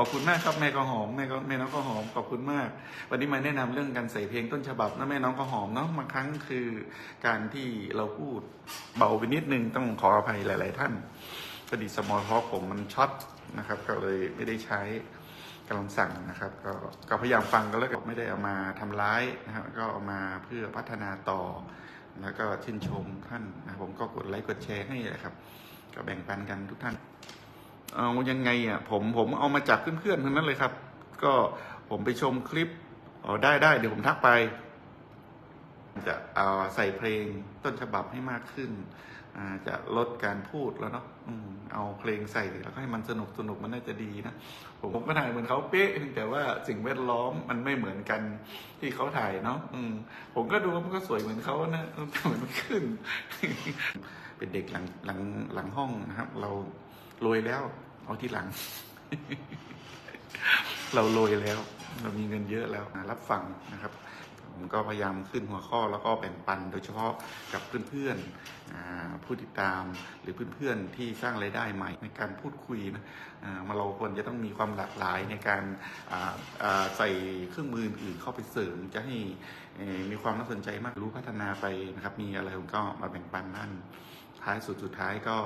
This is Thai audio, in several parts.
ขอบคุณมากครับแม่ก็หอมแม่ก็แม่น้องก็หอมขอบคุณมาก วันนี้มาแนะนำเรื่องการใส่เพลงต้นฉบับนะแม่น้องก็หอมเนาะบางครั้งคือการที่เราพูดเบาไปนิดนึงต้องขออภัยหลาย ๆ ท่านพอดีสมอลท็อกผมมันช็อตนะครับ ก็เลยไม่ได้ใช้กำลังสั่งนะครับก็ก็พยายามฟังกันแล้วก็ไม่ได้เอามาทำร้ายนะครับก็เอามาเพื่อพัฒนาต่อ แล้วก็ชื่นชมท่านนะผมก็กดไลค์กดแชร์ให้นะครับ ก็แบ่งปันกันทุกท่าน เอายังไงอะผมผมเอามาจากเพื่อนๆทั้งนั้นเลยครับ ก็ผมไปชมคลิปอ๋อได้ได้เดี๋ยวผมทักไป จะเอาใส่เพลงต้นฉบับให้มากขึ้นจะลดการพูดแล้วเนาะอเอาเพลงใส่แล้วก็ให้มันสนุกสนุกมันน่าจะดีนะผมผมก็ถ่ายเหมือนเขาเป๊ะแต่ว่าสิ่งแวดล้อมมันไม่เหมือนกันที่เขาถ่ายเนาะมผมก็ดูมันก็สวยเหมือนเขานะแต่เหมือนขึ้น เป็นเด็กหลังหลังหลังห้องนะครับ เรารวยแล้ว เอาที่หลัง เรารวยแล้ว เรามีเงินเยอะแล้วรับฟังนะครับ ผมก็พยายามขึ้นหัวข้อแล้วก็แบ่งปัน โดยเฉพาะกับเพื่อนๆอ่าผู้ติดตามหรือเพื่อนๆที่สร้างรายได้ใหม่ ในการพูดคุยนะมาเราควรจะต้องมีความหลากหลายในการใส่เครื่องมืออื่นเข้าไปเสริมจะให้มีความน่าสนใจมากรู้พัฒนาไปนะครับ มีอะไรผมก็มาแบ่งปันนั่นท้ายสุดสุดท้ายก็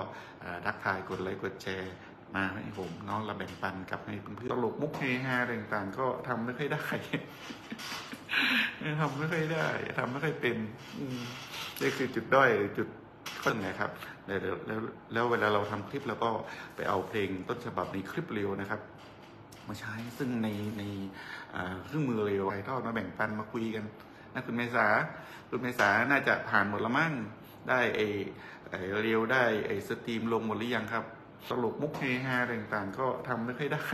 ทักทายกดไลค์กดแชร์ มาให้ผมเนาะเราแบ่งปันกับให้เพื่อนตลกมุกเฮฮาอะไรต่างๆก็ทำไม่ค่อยได้ทำไม่ค่อยได้ทำไม่ค่อยเป็นนี่คือจุดด้อยจุดข้อไหนครับแล้วแล้วแล้วเวลาเราทำคลิปแล้วก็ไปเอาเพลงต้นฉบับในคลิปเร็วนะครับมาใช้ซึ่งในในเครื่องมือเร็วไทอดมาแบ่งปันมาคุยกันนะคุณเมษาคุณเมษาน่าจะผ่านหมดละมั่งได้ไออเร็วได้ไอสตรีมลงหมดหรือยังครับ ตลกมุกเฮฮาต่างๆ ก็ทำไม่ค่อยได้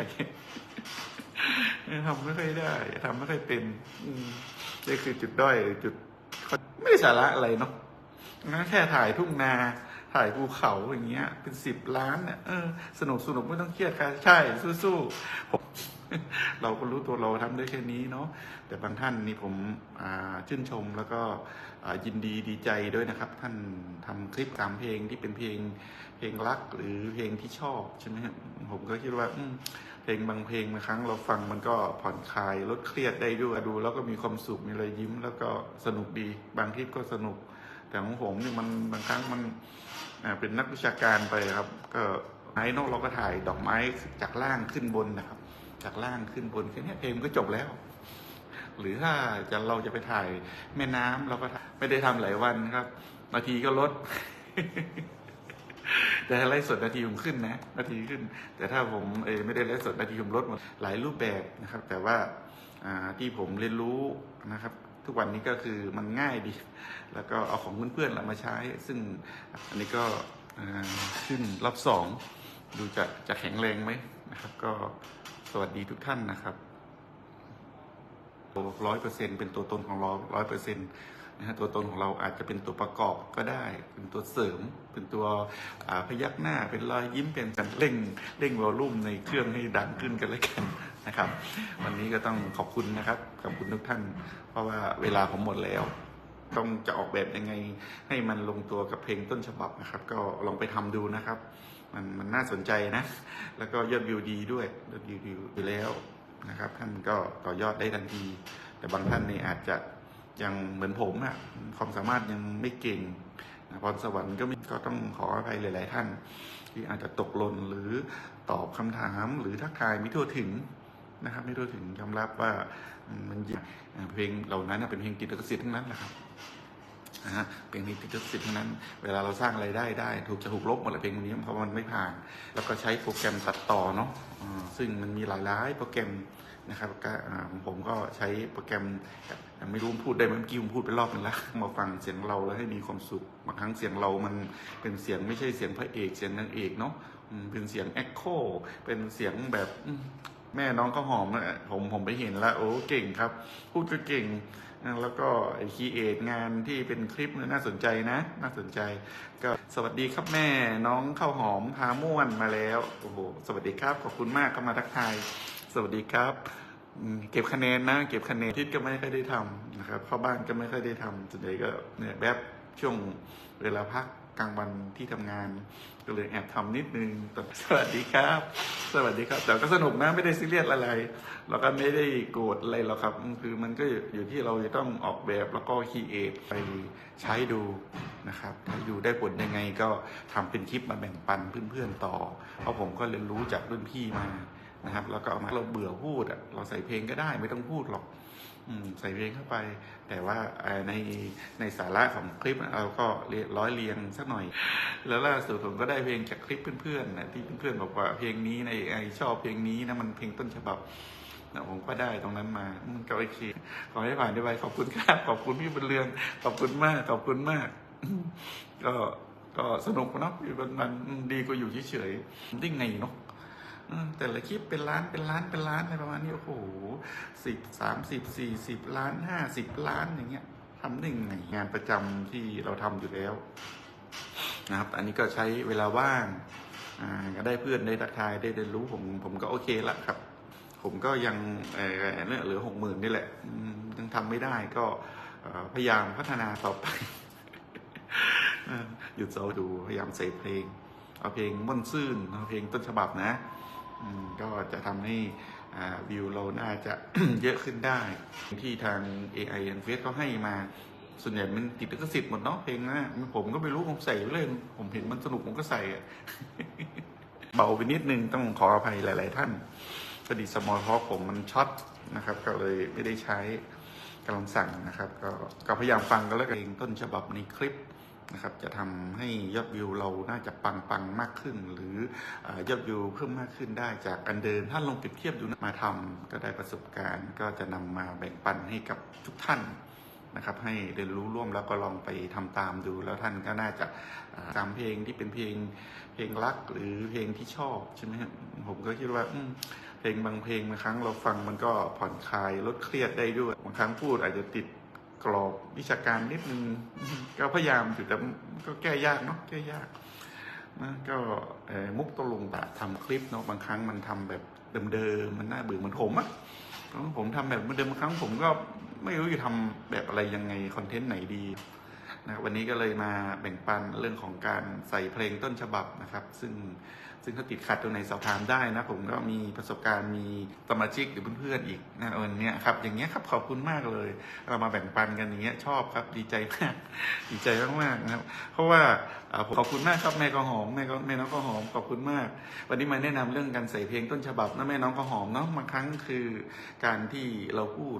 ทำไม่ค่อยได้ทำไม่ค่อยเป็นอืนี่คือจุดด้อยหรือจุดไม่ได้สาระอะไรเนาะงั้นแค่ถ่ายทุ่งนาถ่ายภูเขาอย่างเงี้ย เป็นสิบล้านเนี่ยเออสนุกสนุกไม่ต้องเครียดค่ะใช่ สู้ๆผม เราก็รู้ตัวเราทำได้แค่นี้เนาะแต่บางท่านนี่ผมชื่นชมแล้วก็ยินดีดีใจด้วยนะครับ ท่านทำคลิปตามเพลงที่เป็นเพลงเพลงรักหรือเพลงที่ชอบใช่ไหมครับผมก็คิดว่าเพลงบางเพลงบางครั้งเราฟังมันก็ผ่อนคลายลดเครียดได้ด้วยดู แล้วก็มีความสุขมีรอยยิ้ม แล้วก็สนุกดี บางคลิปก็สนุก แต่ของผมนี่มันบางครั้งมันเป็นนักวิชาการไปครับ ก็ไม้นอกเราก็ถ่ายดอกไม้จากล่างขึ้นบนนะครับ จากล่างขึ้นบนแค่นี้เพลงก็จบแล้ว หรือถ้าจะเราจะไปถ่ายแม่น้ำเราก็ไม่ได้ทำหลายวันครับ นาทีก็ลด แต่ไลฟ์สดนาทีผมขึ้นนะ นาทีขึ้น แต่ถ้าผมเอไม่ได้ไลฟ์สดนาทีผมลดหมดหลายรูปแบบนะครับ แต่ว่าที่ผมเรียนรู้นะครับทุกวันนี้ก็คือมันง่ายดี แล้วก็เอาของเพื่อนๆเรามาใช้ ซึ่งอันนี้ก็ขึ้นรอบสอง ดูจะจะแข็งแรงไหมนะครับ ก็ สวัสดีทุกท่านนะครับร้อยเปอร์เซ็นเป็นตัวตนของเราร้อยเปอร์เซ็นนะฮะตัวตนของเราอาจจะเป็นตัวประกอบก็ได้ เป็นตัวเสริม เป็นตัวพยักหน้า เป็นรอยยิ้ม เป็นการเร่งเร่งวอลลุ่มในเครื่องให้ดังขึ้นกันแล้วกันนะครับ วันนี้ก็ต้องขอบคุณนะครับขอบคุณทุกท่าน เพราะว่าเวลาผมหมดแล้ว ต้องจะออกแบบยังไงให้มันลงตัวกับเพลงต้นฉบับนะครับ ก็ลองไปทำดูนะครับ มันมันน่าสนใจนะ แล้วก็ยอดวิวดีด้วยยอดวิวดีอยู่แล้วนะครับท่านก็ต่อยอดได้ทันที แต่บางท่านเนี่ยอาจจะยังเหมือนผมอะความสามารถยังไม่เก่งนะพรสวรรค์ก็มีก็ต้องขออภัยหลาย ๆ ท่าน ที่อาจจะตกหล่นหรือตอบคำถามหรือทักทายไม่ทั่วถึงนะครับ ไม่ทั่วถึงยอมรับว่ามันเพลงเหล่านั้นเป็นเพลงติดลิขสิทธิ์ทั้งนั้นแหละครับ นะฮะเพลงนี้ติดลิขสิทธิ์ทั้งนั้น เวลาเราสร้างอะไรได้ได้ ถูกจะถูกลบหมดเลยเพลงนี้เพราะมันไม่ผ่าน แล้วก็ใช้โปรแกรมตัดต่อเนาะซึ่งมันมีหลายๆโปรแกรมนะครับก็ผมก็ใช้โปรแกรมไม่รู้พูดได้ไหมเมื่อกี้ผมพูดไปรอบนึงแล้วมาฟังเสียงเราแล้วให้มีความสุขบางครั้งเสียงเรามันเป็นเสียงไม่ใช่เสียงพระเอกเสียงนางเอกเนาะเป็นเสียงเอ็กโคเป็นเสียงแบบแม่น้องก็หอมนะผมผมไปเห็นแล้วโอ้เก่งครับ พูดก็เก่ง แล้วก็คีเอทงานที่เป็นคลิปน่าสนใจนะ น่าสนใจ ก็สวัสดีครับแม่น้องข้าวหอมพาม่วนมาแล้วโอ้โหสวัสดีครับขอบคุณมากก็มาทักทาย สวัสดีครับเก็บคะแนนนะ เก็บคะแนนทิศก็ไม่ค่อยได้ทำนะครับเข้าบ้านก็ไม่ค่อยได้ทำส่วนใหญ่ก็เนี่ยแบบช่วงเวลาพัก กลางวันที่ทำงาน ก็เลยแอบทำนิดนึงแต่สวัสดีครับ สวัสดีครับแต่ก็สนุกนะไม่ได้ซีเรียสอะไรแล้วก็ไม่ได้โกรธอะไรหรอกครับ คือมันก็อยู่ที่เราจะต้องออกแบบแล้วก็คีเอทไปใช้ดูนะครับถ้าอยู่ได้ผลยังไงก็ทำเป็นคลิปมาแบ่งปันเพื่อนๆต่อ เพราะผมก็เรียนรู้จากรุ่นพี่มา นะครับแล้วก็เอามาเราเบื่อพูดอะเราใส่เพลงก็ได้ไม่ต้องพูดหรอกอืใส่เพลงเข้าไป แต่ว่าในในสาระของคลิปเราก็ร้อยเรียงสักหน่อย แล้วล่าสุดผมก็ได้เพลงจากคลิปเพื่อนๆนะที่เพื่อนๆบอกว่าเพลงนี้ในไอชอบเพลงนี้นะมันเพลงต้นฉบับนะผมก็ได้ตรงนั้นมาอืมก็โอเคขอให้ผ่านได้ไปขอบคุณครับขอบคุณพี่บุญเรืองขอบคุณมากขอบคุณมาก ก็ก็สนุกนะอยู่มันมันดีกว่าอยู่เฉยๆได้ไงเนาะ แต่ละคลิปเป็นล้านเป็นล้านเป็นล้านอะไรประมาณนี้โอ้โหสิบสามสิบสี่สิบล้านห้าสิบล้านอย่างเงี้ยทำได้ไงงานประจำที่เราทำอยู่แล้วนะครับ อันนี้ก็ใช้เวลาว่างอ่าก็ได้เพื่อนได้ทักทายได้เรียนรู้ผมผมก็โอเคละครับ ผมก็ยังเออเนี่ยเหลือหกหมื่นนี่แหละยังทำไม่ได้ก็พยายามพัฒนาต่อไปหยุดเสาดูพยายามใส่เพลง เอาเพลงม่วนซื่นเอาเพลงต้นฉบับนะ ก็จะทำให้วิวเราน่าจะเยอะขึ้นได้ ที่ทาง AI ทางเฟซเขาให้มา ส่วนใหญ่มันติดลิขสิทธิ์หมดเนาะเพลงนะผมก็ไม่รู้ผมใส่เลย ผมเห็นมันสนุกผมก็ใส่อะเบาไปนิดนึงต้องขออภัยหลาย ๆ ท่านพอดีสมอลท็อกผมมันช็อตนะครับ ก็เลยไม่ได้ใช้กำลังสั่งนะครับ ก็ก็พยายามฟังกันแล้วกันเองต้นฉบับในคลิป นะครับจะทำให้ยอดวิวเราน่าจะปังปังๆมากขึ้น หรืออยอดวิวเพิ่มมากขึ้นได้จากอันเดิมถ้าลองเปรียบเทียบดูนะมาทำก็ได้ประสบการณ์ ก็จะนำมาแบ่งปันให้กับทุกท่านนะครับให้เรียนรู้ร่วมแล้วก็ลองไปทำตามดู แล้วท่านก็น่าจะตามเพลงที่เป็นเพลงเพลงรักหรือเพลงที่ชอบใช่ไหมผมก็คิดว่าเพลงบางเพลงบางครั้งเราฟังมันก็ผ่อนคลายลดเครียดได้ด้วยบางครั้งพูดอาจจะติด กรอบวิชาการนิดนึงก็พยายามอยู่แต่ก็แก้ยากเนาะแก้ยากนะก็เอ่อมุกตกลงตะทำคลิปเนาะบางครั้งมันทำแบบเดิมๆมันน่าเบื่อเหมือนผมอะผมทำแบบเดิมๆครั้งผมก็ไม่รู้จะทำแบบอะไรยังไงคอนเทนต์ไหนดี นะวันนี้ก็เลยมาแบ่งปันเรื่องของการใส่เพลงต้นฉบับนะครับ ซึ่งซึ่งถ้าติดขัดตรงไหนสอบถามได้นะ ผมก็มีประสบการณ์มีสมาชิกหรือเพื่อนๆอีกนะวันนี้ครับอย่างเงี้ยครับขอบคุณมากเลย เรามาแบ่งปันกันอย่างเงี้ยชอบครับดีใจมากดีใจมากๆนะครับ เพราะว่าผมขอบคุณมากครับแม่ก็หอมแม่ก็แม่น้องก็หอมขอบคุณมาก วันนี้มาแนะนำเรื่องการใส่เพลงต้นฉบับนะแม่น้องก็หอมเนาะบางครั้งคือการที่เราพูด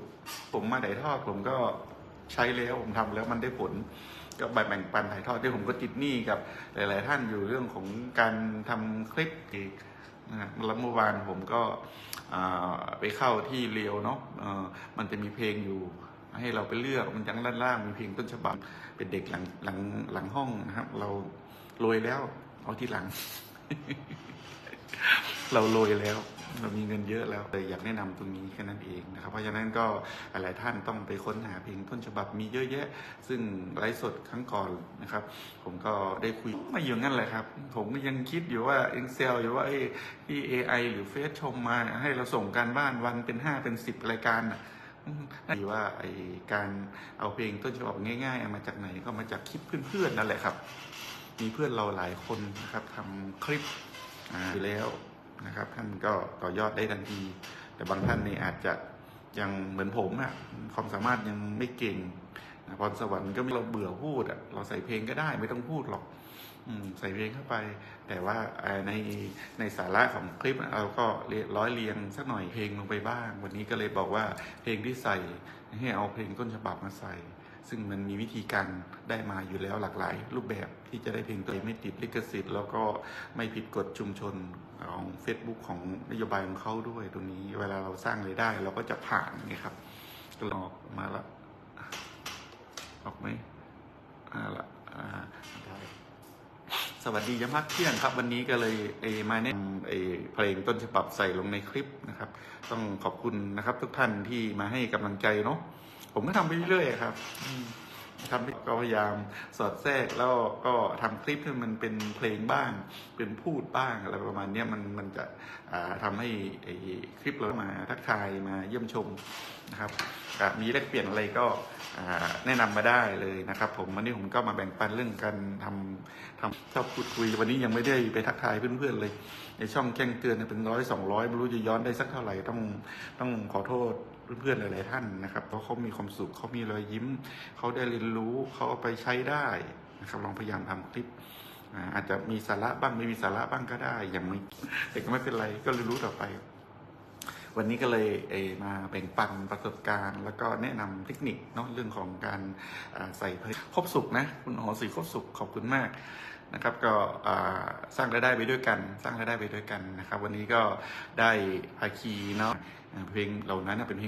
ผมมาถ่ายทอดผมก็ใช้แล้วผมทำแล้วมันได้ผล ก็แบ่งปันถ่ายทอดที่ผมก็ติดหนี้กับหลาย ๆ ท่านอยู่เรื่องของการทำคลิปอีกนะแล้วเมื่อวานผมก็ไปเข้าที่เรียวเนาะมันจะมีเพลงอยู่ให้เราไปเลือกมันยังล่างๆมีเพลงต้นฉบับเป็นเด็กหลังหลังหลังห้องนะครับ เราโรยแล้ว เอาที่หลัง เราโรยแล้ว เรามีเงินเยอะแล้วเลยอยากแนะนำตรงนี้แค่นั้นเองนะครับ เพราะฉะนั้นก็หลายท่านต้องไปค้นหาเพลงต้นฉบับมีเยอะแยะ ซึ่งไลฟ์สดครั้งก่อนนะครับ ผมก็ได้คุยมาอยู่งั้นแหละครับ ผมยังคิดอยู่ว่า Excel อยู่ว่าไอ้ที่ AI หรือเฟซชมมาให้เราส่งการบ้านวันเป็นห้าเป็นสิบรายการน่ะดีว่าไอการเอาเพลงต้นฉบับง่ายๆเอามาจากไหนก็มาจากคลิปเพื่อนๆนั่นแหละครับ มีเพื่อนเราหลายคนนะครับทำคลิปอ่าไปแล้ว นะครับ ท่านก็ต่อยอดได้ทันที แต่บางท่านนี่อาจจะยังเหมือนผมอะความสามารถยังไม่เก่งพรสวรรค์ก็ม่เราเบื่อพูดอะเราใส่เพลงก็ได้ไม่ต้องพูดหรอกอใส่เพลงเข้าไป แต่ว่าในในสาระของคลิปเราก็ร้อยเรียงสักหน่อยเพลงลงไปบ้าง วันนี้ก็เลยบอกว่าเพลงที่ใส่ให้เอาเพลงต้นฉบับมาใส่ ซึ่งมันมีวิธีการได้มาอยู่แล้วหลากหลาย รูปแบบที่จะได้เพลงตัวเองไม่ติดลิขสิทธิ์ แล้วก็ไม่ผิดกฎชุมชนของ Facebook ของนโยบายของเขาด้วยตรงนี้ เวลาเราสร้างรายได้เราก็จะผ่านนี่ครับก็อออกมาละออกไหมอ่าละอ่าได้สวัสดียามพักเที่ยงครับ วันนี้ก็เลยเอมาแนะนำเอเพลงต้นฉบับใส่ลงในคลิปนะครับ ต้องขอบคุณนะครับทุกท่านที่มาให้กำลังใจเนาะ ผมก็ทำไปเรื่อยๆครับอืมทำก็พยายามสอดแทรกแล้วก็ทำคลิปให้มันเป็นเพลงบ้าง เป็นพูดบ้างอะไรประมาณเนี้ยมันมันจะอ่าทำให้ไอ้คลิปเรามาทักทายมาเยี่ยมชมนะครับอะมีแลกเปลี่ยนอะไรก็อ่าแนะนำมาได้เลยนะครับ ผมวันนี้ผมก็มาแบ่งปันเรื่องการทำ ทำชอบพูดคุยวันนี้ยังไม่ได้ไปทักทายเพื่อนๆเลย ในช่องแจ้งเตือนเนี่ยเป็นร้อยสองร้อยไม่รู้จะย้อนได้สักเท่าไหร่ต้องต้องขอโทษ เพื่อนๆหลายๆท่านนะครับเพราะเขามีความสุขเขามีรอยยิ้ม เขาได้เรียนรู้เขาเอาไปใช้ได้นะครับลองพยายามทำคลิปอาจจะมีสาระบ้างไม่มีสาระบ้างก็ได้ อย่างไม่แต่ก็ไม่เป็นไรก็เรียนรู้ต่อไป วันนี้ก็เลยเอมาแบ่งปันประสบการณ์ แล้วก็แนะนำเทคนิคเนาะเรื่องของการใส่เพลครบสุขนะ คุณหอสีครบสุขขอบคุณมากนะครับก็สร้างรายได้ไปด้วยกัน สร้างรายได้ไปด้วยกันนะครับ วันนี้ก็ได้ภาคีเนาะเพลงเหล่านั้นเป็นเพลง